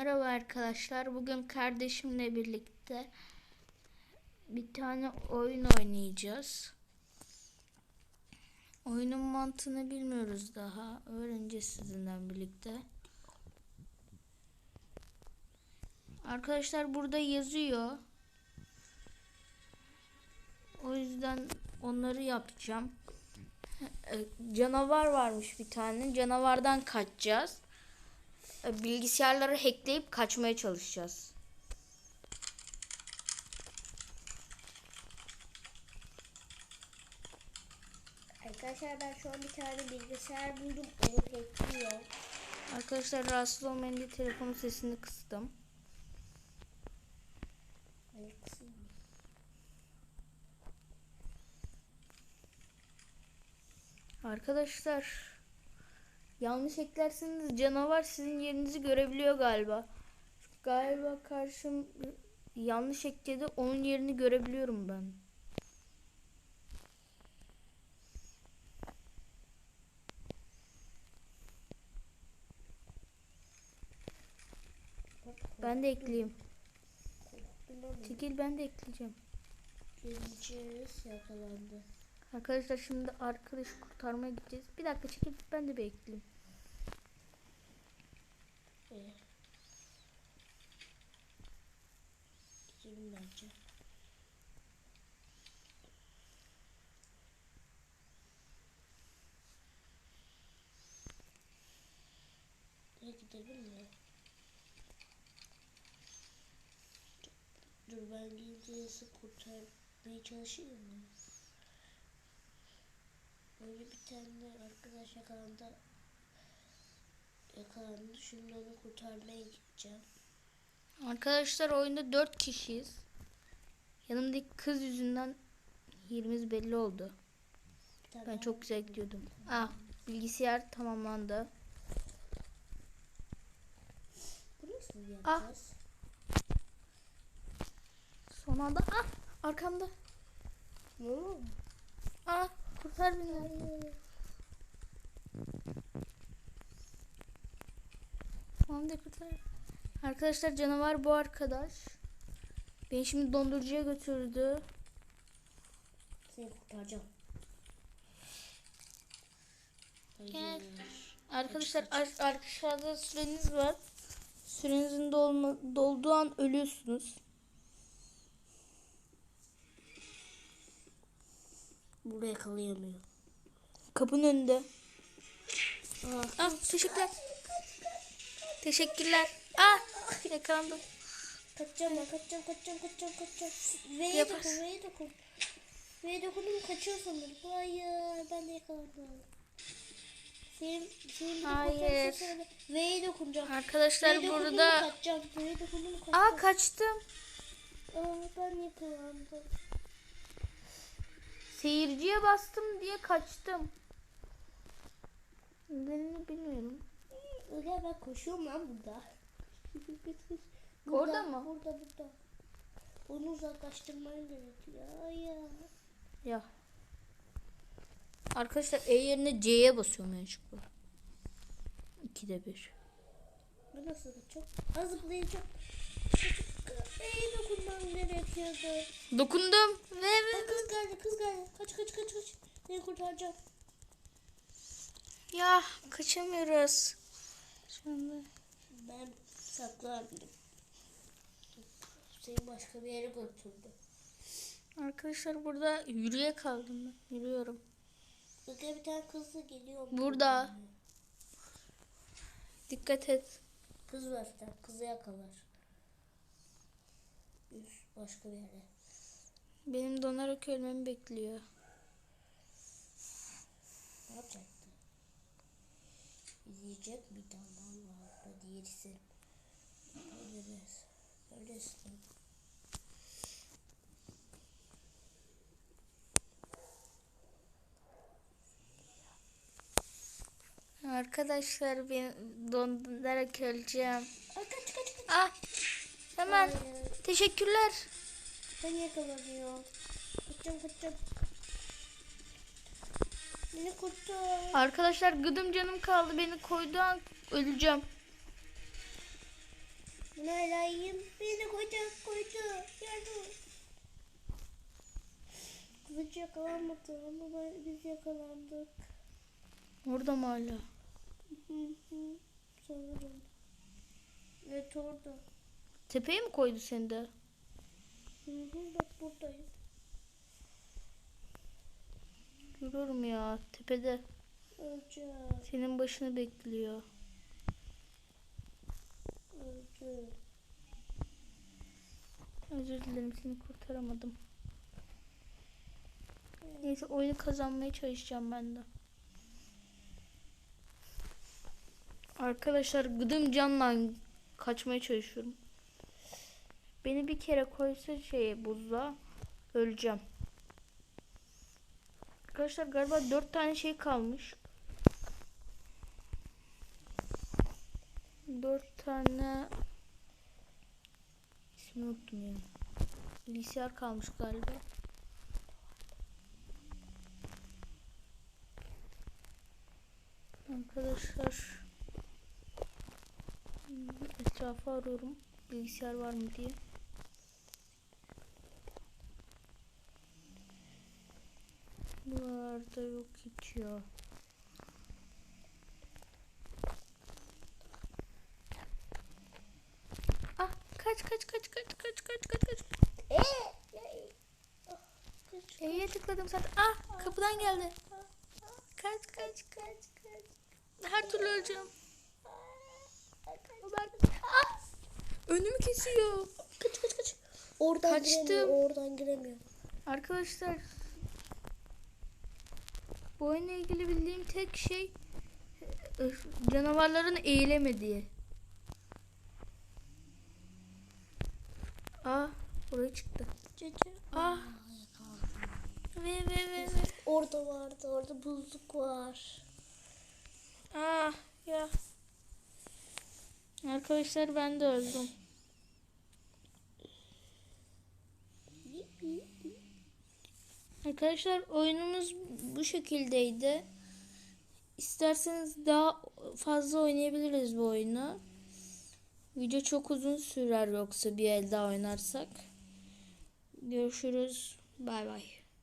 Merhaba arkadaşlar. Bugün kardeşimle birlikte bir tane oyun oynayacağız. Oyunun mantığını bilmiyoruz daha. Öğreneceğiz sizinle birlikte. Arkadaşlar burada yazıyor. O yüzden onları yapacağım. E, Canavar varmış bir tane. Canavardan kaçacağız. E, Bilgisayarları hackleyip kaçmaya çalışacağız. Arkadaşlar ben şu an bir tane bilgisayar buldum. Onu bekliyor. Arkadaşlar rahatsız olmayın diye telefonun sesini kıstım. Arkadaşlar yanlış eklerseniz canavar sizin yerinizi görebiliyor galiba. Galiba karşım yanlış ekledi onun yerini görebiliyorum ben. Ben de ekleyeyim. Çekil ben de ekleyeceğim. Geleceğiz yakalandı. Arkadaşlar şimdi arkadaşı kurtarmaya gideceğiz. Bir dakika çekil ben de bir ekleyeyim. Ee, Gidelim bence. Ya gidelim mi? Dur ben nasıl kurtarmaya çalışayım mı? Böyle bir tane arkadaş yakalandı. Yakalandı. Şimdi onu kurtarmaya gideceğim. Arkadaşlar oyunda 4 kişiyiz. Yanımdaki kız yüzünden yerimiz belli oldu. Tane Ben çok güzel gidiyordum. Ah bilgisayar tamamlandı. Nasıl Ah. Son anda ah arkamda. Ne oldu? Kurtar beni. Tamam da kurtar. Arkadaşlar canavar bu arkadaş. Beni şimdi dondurucuya götürdü. Seni kurtaracağım. Gel. Arkadaşlar ar- aşağıda süreniz var. Sürenizin dolma, dolduğu an ölüyorsunuz. Burada yakalayamıyor. Kapının önünde. Ah teşekkürler. Teşekkürler. Ah yakalandım. Kaçacağım ben kaçacağım kaçacağım kaçacağım kaçacağım. V'ye dokun V'ye dokun. V'ye dokundum kaçıyor sanırım. Hayır ben de yakalandım. Senin, senin Hayır. V'ye dokunacağım. Arkadaşlar V'ye burada. kaçacağım. V'ye dokundum mu kaçacağım. Aa kaçtım. Aa, ben yakalandım. Seyirciye bastım diye kaçtım. Nedenini bilmiyorum. Öyle ben koşuyorum lan burada. Orada mı? Burada burada. Onu uzaklaştırman gerekiyor. Hayır. Ya. Arkadaşlar E yerine C'ye basıyorum yanlışlıkla. İkide bir. Bu nasıl çok az zıplayacağım. Neye gerekiyordu? Dokundum ve, ve kız geldi kız geldi. Kaç kaç kaç kaç. Seni kurtaracağım. ya kaçamıyoruz. Şu anda. Ben saklandım. Seni başka bir yere götürdü. Arkadaşlar burada yürüye kaldım ben. Yürüyorum. Bakın bir tane kız da geliyor. Burada. Dikkat et. Kız var. Kızı yakalar. Başka bir yere. Benim donarak ölmemi bekliyor. Ne yapacaktı? İzleyecek mi? Tamam var. Hadi yerisin. Ölürüz. Öylesin. Arkadaşlar ben donarak öleceğim. Ay kaç kaç kaç. Ah hemen Hayır. teşekkürler. Ben yakalanıyor. Kaçacağım kaçacağım. Beni kurtar. Arkadaşlar gıdım canım kaldı beni koyduğu an öleceğim. Nalayım beni kocak koydu. Yardım. Kılıç yakalanmadı ama biz yakalandık. Orada mı hala? Hı hı. Sanırım. Evet orada. Tepeye mi koydu seni de? Hı hı bak buradayım. Görüyorum ya tepede. Öleceğim. Senin başını bekliyor. Öleceğim. Özür dilerim seni kurtaramadım. Neyse oyunu kazanmaya çalışacağım ben de. Arkadaşlar gıdım canla kaçmaya çalışıyorum. Beni bir kere koysa şeye buzluğa öleceğim. Arkadaşlar galiba dört tane şey kalmış. Dört tane ismini unuttum ya. Bilgisayar kalmış galiba. Arkadaşlar etrafı arıyorum. Bilgisayar var mı diye. Buralarda yok hiç ya. Ah kaç kaç kaç kaç kaç kaç kaç kaç. Kaç E'ye tıkladım zaten. Ah kapıdan geldi. Kaç kaç kaç kaç. Her türlü öleceğim. Ah! Önümü kesiyor. kaç kaç kaç. Oradan Kaçtım. giremiyor. Oradan giremiyor. Arkadaşlar bu oyunla ilgili bildiğim tek şey e, canavarların eğilemediği. Ah buraya çıktı. Cece. Ah. Ve ve ve ve. Orada vardı. Orada buzluk var. Ah ya. Arkadaşlar ben de öldüm. Arkadaşlar oyunumuz bu şekildeydi. İsterseniz daha fazla oynayabiliriz bu oyunu. Video çok uzun sürer yoksa bir el daha oynarsak. Görüşürüz. Bay bay.